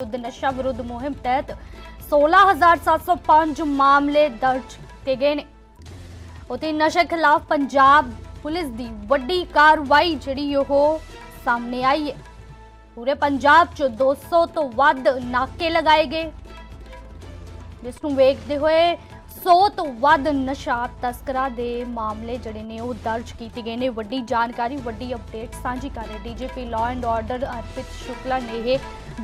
ਵਿਰੁੱਧ ਨਸ਼ਾ ਵਿਰੁੱਧ ਮੁਹਿੰਮ ਤਹਿਤ 16705 ਮਾਮਲੇ ਦਰਜ ਕੀਤੇ ਗਏ ਨੇ। ਉਤੇ ਨਸ਼ੇ ਖਿਲਾਫ ਪੰਜਾਬ ਪੁਲਿਸ ਦੀ ਵੱਡੀ ਕਾਰਵਾਈ ਜਿਹੜੀ ਉਹ ਸਾਹਮਣੇ ਆਈ ਹੈ। ਪੂਰੇ ਪੰਜਾਬ 'ਚ 200 ਤੋਂ ਵੱਧ ਨਾਕੇ ਲਗਾਏ ਗਏ। ਜਿਸ ਨੂੰ ਵੇਖਦੇ ਹੋਏ 100 ਤੋਂ ਵੱਧ ਨਸ਼ਾ ਤਸਕਰਾਂ ਦੇ ਮਾਮਲੇ ਜਿਹੜੇ ਨੇ ਉਹ ਦਰਜ ਕੀਤੇ ਗਏ ਨੇ। ਵੱਡੀ ਜਾਣਕਾਰੀ, ਵੱਡੀ ਅਪਡੇਟ ਸਾਂਝੀ ਕਰ ਰਹੇ DGP law and order Arpit Shukla ਨੇ ਇਹ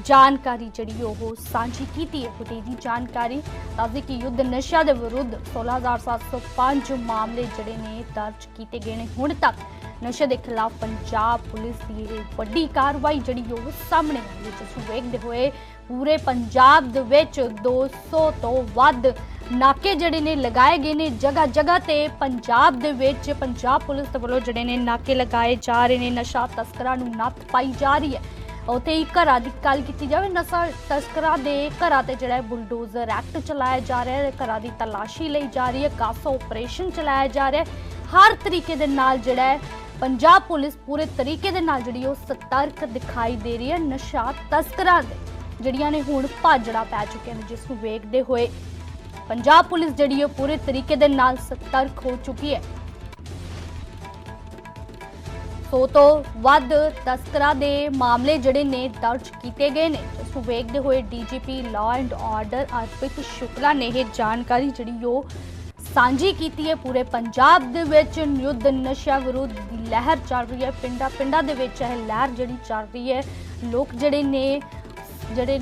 ਜਾਣਕਾਰੀ ਜਿਹੜੀ ਉਹ ਸਾਂਝੀ ਕੀਤੀ ਹੈ। ਵਧੇਰੀ ਜਾਣਕਾਰੀ ਦੱਸਦੀ ਕਿ ਯੁੱਧ ਨਸ਼ਾ ਦੇ ਵਿਰੁੱਧ 16705 ਮਾਮਲੇ ਜਿਹੜੇ ਨੇ ਦਰਜ ਕੀਤੇ ਗਏ ਨੇ। ਹੁਣ ਤੱਕ ਨਸ਼ੇ ਦੇ ਖਿਲਾਫ ਪੰਜਾਬ ਪੁਲਿਸ ਦੀ ਇਹ ਵੱਡੀ ਕਾਰਵਾਈ ਜਿਹੜੀ ਉਹ ਸਾਹਮਣੇ ਆਈ ਹੈ। ਜਿਸ ਨੂੰ ਵੇਖਦੇ ਹੋਏ ਪੂਰੇ ਪੰਜਾਬ ਦੇ ਵਿੱਚ 200 ਤੋਂ ਵੱਧ ਨਾਕੇ ਜਿਹੜੇ ਨੇ ਲਗਾਏ ਗਏ ਨੇ ਜਗ੍ਹਾ ਜਗ੍ਹਾ ਤੇ ਪੰਜਾਬ ਦੇ ਵਿੱਚ ਪੰਜਾਬ ਪੁਲਿਸ ਦੇ ਵੱਲੋਂ ਜਿਹੜੇ ਨੇ ਨਾਕੇ ਲਗਾਏ ਜਾ ਰਹੇ ਨੇ, ਨਸ਼ਾ ਤਸਕਰਾਂ ਨੂੰ ਨੱਥ ਪਾਈ ਜਾ ਰਹੀ ਹੈ। ਉੱਥੇ ਹੀ ਘਰਾਂ ਦੀ ਗੱਲ ਕੀਤੀ ਜਾਵੇ, ਨਸ਼ਾ ਤਸਕਰਾਂ ਦੇ ਘਰਾਂ ਤੇ ਜਿਹੜਾ ਬੁਲਡੋਜ਼ਰ ਐਕਟ ਚਲਾਇਆ ਜਾ ਰਿਹਾ ਹੈ, ਘਰਾਂ ਦੀ ਤਲਾਸ਼ੀ ਲਈ ਜਾ ਰਹੀ ਹੈ, ਕਾਸਾ ਆਪਰੇਸ਼ਨ ਚਲਾਇਆ ਜਾ ਰਿਹਾ ਹੈ। ਹਰ ਤਰੀਕੇ ਦੇ ਨਾਲ ਜਿਹੜਾ ਹੈ ਪੰਜਾਬ ਪੁਲਿਸ ਪੂਰੇ ਤਰੀਕੇ ਦੇ ਨਾਲ ਜਿਹੜੀ ਉਹ ਸਤਰਕ ਦਿਖਾਈ ਦੇ ਰਹੀ ਹੈ ਨਸ਼ਾ ਤਸਕਰਾਂ ਦੇ, ਜਿਹੜੀਆਂ ਨੇ ਹੁਣ ਭਾਜੜਾ ਪੈ ਚੁੱਕੀਆਂ ਨੇ, ਜਿਸ ਨੂੰ ਵੇਖਦੇ ਹੋਏ। ਪੰਜਾਬ ਪੁਲਿਸ ਜਿਹੜੀ ਹੈ ਪੂਰੇ ਤਰੀਕੇ ਦੇ ਨਾਲ ਸਤਰਕ ਹੋ ਚੁੱਕੀ ਹੈ। ਸੋ ਤੋਂ ਵੱਧ ਤਸਕਰਾਂ ਦੇ ਮਾਮਲੇ ਜਿਹੜੇ ਨੇ ਦਰਜ ਕੀਤੇ ਗਏ ਨੇ, ਜਿਸ ਨੂੰ ਵੇਖਦੇ ਹੋਏ DGP law and order Arpit Shukla ਨੇ ਇਹ ਜਾਣਕਾਰੀ ਜਿਹੜੀ ਉਹ ਸਾਂਝੀ ਕੀਤੀ ਹੈ। ਪੂਰੇ ਪੰਜਾਬ ਦੇ ਵਿੱਚ ਯੁੱਧ ਨਸ਼ਾ ਵਿਰੁੱਧ ਦੀ ਲਹਿਰ ਚੱਲ ਰਹੀ ਹੈ। ਪਿੰਡਾਂ ਪਿੰਡਾਂ ਦੇ ਵਿੱਚ ਇਹ ਲਹਿਰ ਜਿਹੜੀ ਚੱਲ ਰਹੀ ਹੈ। ਲੋਕ ਜਿਹੜੇ ਨੇ, ਜਿਹੜੇ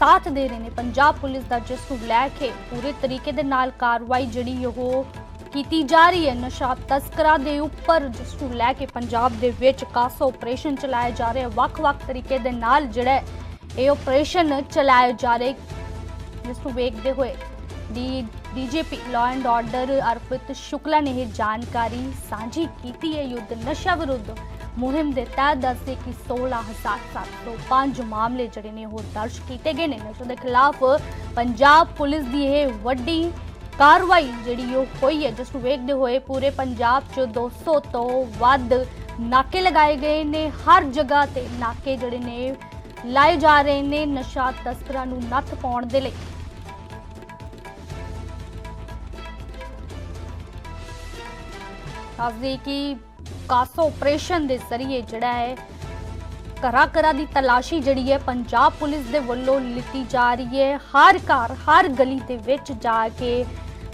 ਸਾਥ ਦੇ ਰਹੇ ਨੇ। ਪੰਜਾਬ ਪੁਲਿਸ ਦਾ ਜਿਸ ਨੂੰ ਲੈ ਕੇ ਪੂਰੇ ਤਰੀਕੇ ਦੇ ਨਾਲ ਕਾਰਵਾਈ ਜਿਹੜੀ ਉਹ ਕੀਤੀ ਜਾ ਰਹੀ ਹੈ। ਨਸ਼ਾ ਤਸਕਰਾਂ ਦੇ ਉੱਪਰ ਜਿਸ ਨੂੰ ਲੈ ਕੇ ਪੰਜਾਬ ਦੇ ਵਿੱਚ ਕਾਸਾ ਆਪਰੇਸ਼ਨ ਚਲਾਇਆ ਜਾ ਰਿਹਾ ਵੱਖ-ਵੱਖ ਤਰੀਕੇ ਦੇ ਨਾਲ ਜਿਹੜਾ ਇਹ ਆਪਰੇਸ਼ਨ ਚਲਾਇਆ ਜਾ ਰਿਹਾ ਹੈ। ਜਿਸ ਨੂੰ ਵੇਖਦੇ ਹੋਏ D DGP law and order Arpit Shukla ਨੇ ਇਹ ਜਾਣਕਾਰੀ ਸਾਂਝੀ ਕੀਤੀ ਹੈ। ਯੁੱਧ ਨਸ਼ਾ ਵਿਰੁੱਧ ਮੁਹਿੰਮ ਦੇ ਤਹਿਤ ਦੱਸਦੇ ਕਿ 16705 ਮਾਮਲੇ ਜਿਹੜੇ ਨੇ ਉਹ ਦਰਜ ਕੀਤੇ ਗਏ ਨੇ। ਨਸ਼ੇ ਦੇ ਖਿਲਾਫ ਪੰਜਾਬ ਪੁਲਿਸ ਦੀ ਇਹ ਵੱਡੀ ਕਾਰਵਾਈ ਜਿਹੜੀ ਉਹ ਹੋਈ ਹੈ, ਜਿਸ ਨੂੰ ਵੇਖਦੇ ਹੋਏ ਪੂਰੇ ਪੰਜਾਬ 'ਚ 200 ਤੋਂ ਵੱਧ ਨਾਕੇ ਲਗਾਏ ਗਏ ਨੇ। ਹਰ ਜਗ੍ਹਾ ਤੇ ਨਾਕੇ ਜਿਹੜੇ ਨੇ ਲਾਏ ਜਾ ਰਹੇ ਨੇ ਨਸ਼ਾ ਤਸਕਰਾਂ ਨੂੰ ਨੱਥ ਪਾਉਣ ਦੇ ਲਈ। ਦੱਸਦੇ ਕਿ ਕਾਸੋ ਆਪਰੇਸ਼ਨ ਦੇ ਜ਼ਰੀਏ ਜਿਹੜਾ ਹੈ, ਘਰਾਂ ਘਰਾਂ ਦੀ ਤਲਾਸ਼ੀ ਜਿਹੜੀ ਹੈ ਪੰਜਾਬ ਪੁਲਿਸ ਦੇ ਵੱਲੋਂ ਲਿੱਤੀ ਜਾ ਰਹੀ ਹੈ। ਹਰ ਘਰ, ਹਰ ਗਲੀ ਦੇ ਵਿੱਚ ਜਾ ਕੇ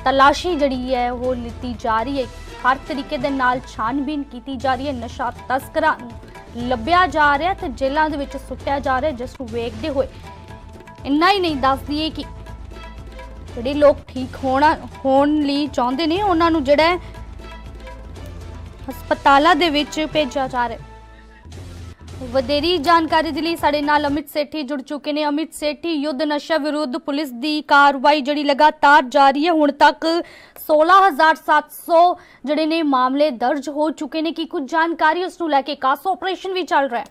ਤਲਾਸ਼ੀ ਜਿਹੜੀ ਹੈ ਉਹ ਲਿੱਤੀ ਜਾ ਰਹੀ ਹੈ। ਹਰ ਤਰੀਕੇ ਦੇ ਨਾਲ ਛਾਨਬੀਨ ਕੀਤੀ ਜਾ ਰਹੀ ਹੈ। ਨਸ਼ਾ ਤਸਕਰਾਂ ਨੂੰ ਲੱਭਿਆ ਜਾ ਰਿਹਾ ਤੇ ਜੇਲ੍ਹਾਂ ਦੇ ਵਿੱਚ ਸੁੱਟਿਆ ਜਾ ਰਿਹਾ, ਜਿਸ ਨੂੰ ਵੇਖਦੇ ਹੋਏ ਇੰਨਾ ਹੀ ਨਹੀਂ ਦੱਸਦੀ ਹੈ ਕਿ ਜਿਹੜੇ ਲੋਕ ਠੀਕ ਹੋਣਾ, ਹੋਣ ਲਈ ਚਾਹੁੰਦੇ ਨੇ, ਉਹਨਾਂ ਨੂੰ ਜਿਹੜਾ ਹਸਪਤਾਲਾਂ ਦੇ ਵਿੱਚ ਭੇਜਿਆ ਜਾ ਰਿਹਾ ਹੈ। ਵਧੇਰੀ ਜਾਣਕਾਰੀ ਦੇ ਲਈ ਸਾਡੇ ਨਾਲ ਅਮਿਤ ਸੇਠੀ ਜੁੜ ਚੁੱਕੇ ਨੇ। ਅਮਿਤ ਸੇਠੀ, ਯੁੱਧ ਨਸ਼ਾ ਵਿਰੁੱਧ ਪੁਲਿਸ ਦੀ ਕਾਰਵਾਈ ਜਿਹੜੀ ਲਗਾਤਾਰ ਜਾਰੀ ਹੈ, ਹੁਣ ਤੱਕ 16700 ਜਿਹੜੇ ਨੇ ਮਾਮਲੇ ਦਰਜ ਹੋ ਚੁੱਕੇ ਨੇ। ਕੀ ਕੁਝ ਜਾਣਕਾਰੀ ਉਸ ਨੂੰ ਲੈ ਕੇ ਕਾਸੋ ਆਪਰੇਸ਼ਨ ਵੀ ਚੱਲ ਰਿਹਾ ਹੈ?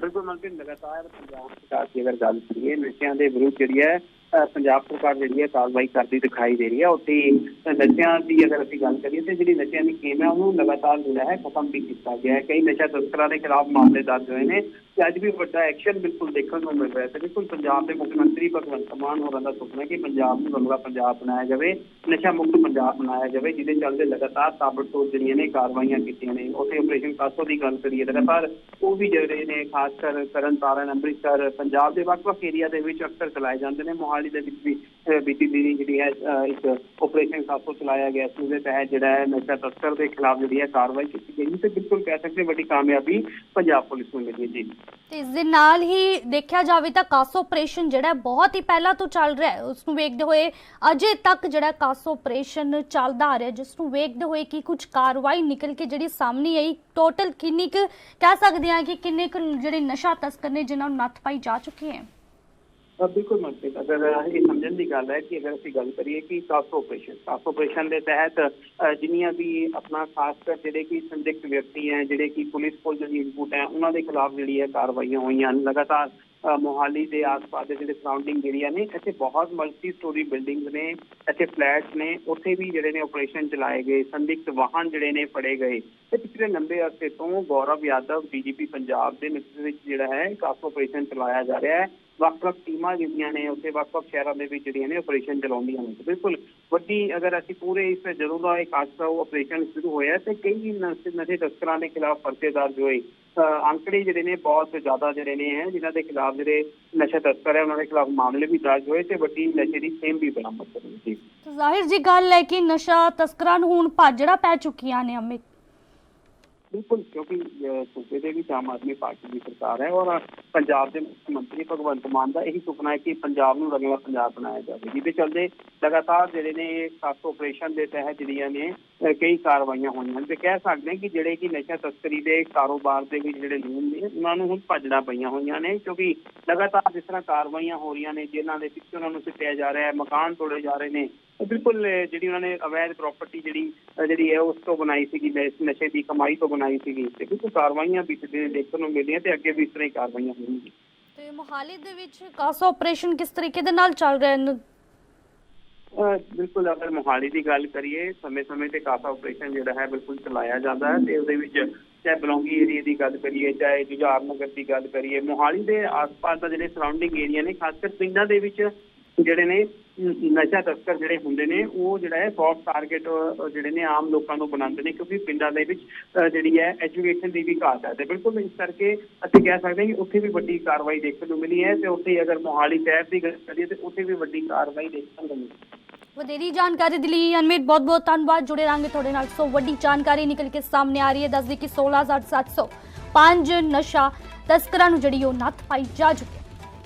ਬਿਲਕੁਲ ਮਨਪ੍ਰੀਤ ਲਗਾਤਾਰ ਪੰਜਾਬ ਸਰਕਾਰ ਦੀ ਅਗਰ ਗੱਲ ਕਰੀਏ, ਨਸ਼ਿਆਂ ਦੇ ਵਿਰੁੱਧ ਜਿਹੜੀ ਹੈ ਪੰਜਾਬ ਸਰਕਾਰ ਜਿਹੜੀ ਹੈ ਕਾਰਵਾਈ ਕਰਦੀ ਦਿਖਾਈ ਦੇ ਰਹੀ ਹੈ। ਉੱਥੇ ਨਸ਼ਿਆਂ ਦੀ ਅਗਰ ਅਸੀਂ ਗੱਲ ਕਰੀਏ ਤੇ ਜਿਹੜੀ ਨਸ਼ਿਆਂ ਦੀ ਸਕੀਮ ਹੈ, ਉਹਨੂੰ ਲਗਾਤਾਰ ਜਿਹੜਾ ਹੈ ਖਤਮ ਵੀ ਕੀਤਾ ਗਿਆ ਹੈ। ਕਈ ਨਸ਼ਾ ਤਸਕਰਾਂ ਦੇ ਖਿਲਾਫ ਮਾਮਲੇ ਦਰਜ ਹੋਏ ਨੇ। ਤੇ ਅੱਜ ਵੀ ਵੱਡਾ ਐਕਸ਼ਨ ਬਿਲਕੁਲ ਦੇਖਣ ਨੂੰ ਮਿਲ ਰਿਹਾ ਤੇ ਬਿਲਕੁਲ ਪੰਜਾਬ ਦੇ ਮੁੱਖ ਮੰਤਰੀ ਭਗਵੰਤ ਮਾਨ ਹੋਰਾਂ ਦਾ ਸੁਪਨਾ ਹੈ ਕਿ ਪੰਜਾਬ ਨੂੰ ਰੰਗਲਾ ਪੰਜਾਬ ਬਣਾਇਆ ਜਾਵੇ, ਨਸ਼ਾ ਮੁਕਤ ਪੰਜਾਬ ਬਣਾਇਆ ਜਾਵੇ, ਜਿਹਦੇ ਚੱਲਦੇ ਲਗਾਤਾਰ ਤਾਬੜਤੋੜ ਜਿਹੜੀਆਂ ਨੇ ਕਾਰਵਾਈਆਂ ਕੀਤੀਆਂ ਨੇ, ਉੱਥੇ ਆਪਰੇਸ਼ਨ ਕਾਸੋ ਦੀ ਗੱਲ ਕਰੀਏ ਲਗਾਤਾਰ, ਉਹ ਵੀ ਜਿਹੜੇ ਨੇ ਖਾਸ ਕਰ ਕਰਨ ਤਾਰਨ, ਅੰਮ੍ਰਿਤਸਰ, ਪੰਜਾਬ ਦੇ ਵੱਖ-ਵੱਖ ਏਰੀਆ ਦੇ ਵਿੱਚ ਅਕਸਰ ਚਲਾਏ ਜਾਂਦੇ ਨੇ, ਮੋਹਾਲੀ ਦੇ ਵਿੱਚ ਵੀ। ਬੀਤੀ ਦਿਨੀ ਜਿਹੜੀ ਹੈ ਇੱਕ ਆਪਰੇਸ਼ਨ ਕਾਸੋ ਚਲਾਇਆ ਗਿਆ ਸੀ, ਉਹਦੇ ਤਹਿਤ ਜਿਹੜਾ ਹੈ ਨਸ਼ਾ ਤਸਕਰ ਦੇ ਖਿਲਾਫ ਜਿਹੜੀ ਹੈ ਕਾਰਵਾਈ ਕੀਤੀ ਗਈ ਤੇ ਬਿਲਕੁਲ ਕਹਿ ਸਕਦੇ ਵੱਡੀ ਕਾਮਯਾਬੀ ਪੰਜਾਬ ਪੁਲਿਸ ਨੂੰ ਮਿਲੀ ਜੀ। ਤੇ ਇਸ ਦੇ ਨਾਲ ਹੀ ਦੇਖਿਆ ਜਾਵੇ ਤਾਂ ਕਾਸੋ ਆਪਰੇਸ਼ਨ ਜਿਹੜਾ ਬਹੁਤ ਹੀ ਪਹਿਲਾਂ ਤੋਂ ਚੱਲ ਰਿਹਾ ਹੈ। ਉਸ ਨੂੰ ਵੇਖਦੇ ਹੋਏ ਅਜੇ ਤੱਕ ਜਿਹੜਾ ਕਾਸੋ ਆਪਰੇਸ਼ਨ ਚੱਲਦਾ ਆ ਰਿਹਾ ਜਿਸ ਨੂੰ ਵੇਖਦੇ ਹੋਏ ਕਿ ਕੁਝ ਕਾਰਵਾਈ ਨਿਕਲ ਕੇ ਜਿਹੜੀ ਸਾਹਮਣੇ ਆਈ ਟੋਟਲ ਕਿੰਨੀ ਕੁ ਕਹਿ ਸਕਦੇ ਹਾਂ ਕਿ ਕਿੰਨੇ ਕੁ ਜਿਹੜੇ ਨਸ਼ਾ ਤਸਕਰ ਨੇ, ਜਿਨ੍ਹਾਂ ਨੂੰ ਨੱਥ ਪਾਈ ਜਾ ਚੁੱਕੀ ਹੈ। ਬਿਲਕੁਲ ਮਨਪ੍ਰੀਤ ਅਗਰ ਇਹ ਸਮਝਣ ਦੀ ਗੱਲ ਹੈ ਕਿ ਅਗਰ ਅਸੀਂ ਗੱਲ ਕਰੀਏ ਕਿ ਕਾਫ ਆਪਰੇਸ਼ਨ ਕਾਫ ਆਪਰੇਸ਼ਨ ਦੇ ਤਹਿਤ ਜਿੰਨੀਆਂ ਵੀ ਆਪਣਾ ਖਾਸ ਕਰ ਜਿਹੜੇ ਕਿ ਸੰਦਿਗਧ ਵਿਅਕਤੀ ਹੈ, ਜਿਹੜੇ ਕਿ ਪੁਲਿਸ ਕੋਲ ਜਿਹੜੀ ਇਨਪੁਟ ਹੈ, ਉਹਨਾਂ ਦੇ ਖਿਲਾਫ ਜਿਹੜੀ ਹੈ ਕਾਰਵਾਈਆਂ ਹੋਈਆਂ ਹਨ। ਲਗਾਤਾਰ ਮੋਹਾਲੀ ਦੇ ਆਸ-ਪਾਸ ਦੇ ਜਿਹੜੇ ਸਰਾਊਂਡਿੰਗ ਏਰੀਆ ਨੇ, ਇੱਥੇ ਬਹੁਤ ਮਲਟੀ ਸਟੋਰੀ ਬਿਲਡਿੰਗਸ ਨੇ, ਇੱਥੇ ਫਲੈਟਸ ਨੇ, ਉੱਥੇ ਵੀ ਜਿਹੜੇ ਨੇ ਆਪਰੇਸ਼ਨ ਚਲਾਏ ਗਏ, ਸੰਦਿਗਧ ਵਾਹਨ ਜਿਹੜੇ ਨੇ ਫੜੇ ਗਏ। ਤੇ ਪਿਛਲੇ ਲੰਬੇ ਅਰਸੇ ਤੋਂ ਗੌਰਵ ਯਾਦਵ ਡੀਜੀਪੀ ਪੰਜਾਬ ਦੇ ਨੇਤਰਤਵ ਵਿੱਚ ਜਿਹੜਾ ਹੈ ਕਾਫ ਆਪਰੇਸ਼ਨ ਚਲਾਇਆ ਜਾ ਰਿਹਾ ਹੈ। ਵੱਖ-ਵੱਖ ਟੀਮਾਂ ਜਿਹੜੀਆਂ ਨੇ, ਉੱਥੇ ਵੱਖ-ਵੱਖ ਸ਼ਹਿਰਾਂ ਦੇ ਵਿੱਚ ਜਿਹੜੀਆਂ ਨੇ ਆਪਰੇਸ਼ਨ ਚਲਾਉਂਦੀਆਂ ਨੇ। ਬਿਲਕੁਲ ਵੱਡੀ ਅਗਰ ਅਸੀਂ ਪੂਰੇ ਇਸ ਜਦੋਂ ਦਾ ਇਹ ਹਾਦਸਾ ਉਹ ਆਪਰੇਸ਼ਨ ਸ਼ੁਰੂ ਹੋਇਆ ਤੇ ਕਈ ਨਸ਼ੇ ਤਸਕਰਾਂ ਦੇ ਖਿਲਾਫ ਪਰਚੇ ਦਰਜ ਹੋਏ। ਅਹ ਅੰਕੜੇ ਜਿਹੜੇ ਨੇ ਬਹੁਤ ਜ਼ਿਆਦਾ ਜਿਹੜੇ ਨੇ ਹੈ, ਜਿਨ੍ਹਾਂ ਦੇ ਖਿਲਾਫ ਜਿਹੜੇ ਨਸ਼ਾ ਤਸਕਰ ਹੈ, ਉਹਨਾਂ ਦੇ ਖਿਲਾਫ ਮਾਮਲੇ ਵੀ ਦਰਜ ਹੋਏ ਤੇ ਵੱਡੀ ਨਸ਼ੇ ਦੀ ਸੇਮ ਵੀ ਬਰਾਮਦ ਕੀਤੀ ਸੀ। ਜ਼ਾਹਿਰ ਜੀ ਗੱਲ ਹੈ ਕਿ ਨਸ਼ਾ ਤਸਕਰਾਂ ਨੂੰ ਹੁਣ ਭਾਜੜਾ ਪੈ ਚੁੱਕੀਆਂ ਨੇ, ਅਮਿਤ। ਬਿਲਕੁਲ, ਕਿਉਂਕਿ ਸੂਬੇ ਦੇ ਵਿੱਚ ਆਮ ਆਦਮੀ ਪਾਰਟੀ ਦੀ ਸਰਕਾਰ ਹੈ ਔਰ ਪੰਜਾਬ ਦੇ ਮੁੱਖ ਮੰਤਰੀ ਭਗਵੰਤ ਮਾਨ ਦਾ ਇਹੀ ਸੁਪਨਾ ਹੈ ਕਿ ਪੰਜਾਬ ਨੂੰ ਰੰਗਲਾ ਪੰਜਾਬ ਬਣਾਇਆ ਜਾਵੇ, ਜਿਹਦੇ ਚੱਲਦੇ ਲਗਾਤਾਰ ਜਿਹੜੇ ਨੇ ਖਾਸ ਆਪਰੇਸ਼ਨ ਦੇ ਤਹਿਤ ਜਿਹੜੀਆਂ ਨੇ ਕਈ ਕਾਰਵਾਈਆਂ ਹੋਈਆਂ ਨੇ, ਤੇ ਕਹਿ ਸਕਦੇ ਹਾਂ ਕਿ ਜਿਹੜੇ ਕਿ ਨਸ਼ਾ ਤਸਕਰੀ ਦੇ ਕਾਰੋਬਾਰ ਦੇ ਵਿੱਚ ਜਿਹੜੇ ਲੋਕ ਨੇ, ਉਹਨਾਂ ਨੂੰ ਹੁਣ ਭੱਜਣਾ ਪਈਆਂ ਹੋਈਆਂ ਨੇ, ਕਿਉਂਕਿ ਲਗਾਤਾਰ ਜਿਸ ਤਰ੍ਹਾਂ ਕਾਰਵਾਈਆਂ ਹੋ ਰਹੀਆਂ ਨੇ ਜਿਨ੍ਹਾਂ ਦੇ ਪਿੱਛੇ ਉਹਨਾਂ ਨੂੰ ਸਿੱਟਿਆ ਜਾ ਰਿਹਾ ਹੈ, ਮਕਾਨ ਤੋੜੇ ਜਾ ਰਹੇ ਨੇ ਬਿਲਕੁਲ ਜਿਹੜੀ ਉਹਨਾਂ ਨੇ ਅਵੈਧ ਪ੍ਰਾਪਰਟੀ ਜਿਹੜੀ ਜਿਹੜੀ ਹੈ ਉਸ ਤੋਂ ਬਣਾਈ ਸੀਗੀ ਨਸ਼- ਦੀ ਕਮਾਈ ਤੋਂ ਬਣਾਈ ਸੀਗੀ। ਤੇ ਬਿਲਕੁਲ ਕਾਰਵਾਈਆਂ ਵੀ ਜਿਹੜੇ ਦੇਖਣ ਨੂੰ ਮਿਲੀਆਂ ਤੇ ਅੱਗੇ ਵੀ ਇਸ ਤਰ੍ਹਾਂ ਹੀ ਕਾਰਵਾਈਆਂ ਹੋਣਗੀਆਂ। ਤੇ ਮੋਹਾਲੀ ਦੇ ਵਿੱਚ ਕਾਸਾ ਆਪਰੇਸ਼ਨ ਕਿਸ ਤਰੀਕੇ ਦੇ ਨਾਲ ਚੱਲ ਰਿਹਾ ਹੈ ਬਿਲਕੁਲ ਅਗਰ ਮੋਹਾਲੀ ਦੀ ਗੱਲ ਕਰੀਏ ਸਮੇਂ-ਸਮੇਂ ਤੇ ਕਾਫਾ ਆਪਰੇਸ਼ਨ ਜਿਹੜਾ ਹੈ ਬਿਲਕੁਲ ਚਲਾਇਆ ਜਾਂਦਾ ਹੈ ਤੇ ਉਹਦੇ ਵਿੱਚ ਚਾਹੇ ਬਲੌਂਗੀ ਏਰੀਆ ਦੀ ਗੱਲ ਕਰੀਏ ਚਾਹੇ ਜੁਝਾਰ ਨਗਰ ਦੀ ਗੱਲ ਕਰੀਏ ਮੋਹਾਲੀ ਦੇ ਆਸ-ਪਾਸ ਦਾ ਜਿਹੜੇ ਸਰਾਊਂਡਿੰਗ ਏਰੀਆ ਨੇ ਖਾਸ ਕਰ ਪਿੰਡਾਂ ਦੇ ਵਿੱਚ ਜਿਹੜੇ ਨੇ ਨਸ਼ਾ ਤਸਕਰ ਜਿਹੜੇ ਹੁੰਦੇ ਨੇ, ਉਹ ਜਿਹੜਾ ਹੈ ਸੌਫਟ ਟਾਰਗੇਟ ਜਿਹੜੇ ਨੇ ਆਮ ਲੋਕਾਂ ਨੂੰ ਬਣਾਉਂਦੇ ਨੇ, ਕਿਉਂਕਿ ਪਿੰਡਾਂ ਦੇ ਵਿੱਚ ਜਿਹੜੀ ਹੈ ਐਜੂਕੇਸ਼ਨ ਦੀ ਵੀ ਘਾਟ ਹੈ। ਤੇ ਬਿਲਕੁਲ ਇਸ ਕਰਕੇ ਅਸੀਂ ਕਹਿ ਸਕਦੇ ਹਾਂ ਕਿ ਉੱਥੇ ਵੀ ਵੱਡੀ ਕਾਰਵਾਈ ਦੇਖਣ ਨੂੰ ਮਿਲੀ ਹੈ ਤੇ ਉੱਥੇ ਅਗਰ ਮੋਹਾਲੀ ਸ਼ਹਿਰ ਦੀ ਗੱਲ ਕਰੀਏ ਤੇ ਉੱਥੇ ਵੀ ਵੱਡੀ ਕਾਰਵਾਈ ਦੇਖਣ ਨੂੰ ਮਿਲੀ। ਵਧੇਰੀ ਜਾਣਕਾਰੀ ਦੇ ਲਈ ਅਨਮਿਤ ਬਹੁਤ ਬਹੁਤ ਧੰਨਵਾਦ। ਜੁੜੇ ਰਹਾਂਗੇ ਤੁਹਾਡੇ ਨਾਲ। ਸੋ ਵੱਡੀ ਜਾਣਕਾਰੀ ਨਿਕਲ ਕੇ ਸਾਹਮਣੇ ਆ ਰਹੀ ਹੈ। ਦੱਸਦੀ ਕਿ 16700 ਪੰਜ ਨਸ਼ਾ ਤਸਕਰਾਂ ਨੂੰ ਜਿਹੜੀ ਉਹ ਨੱਥ ਪਾਈ ਜਾ ਚੁੱਕੀ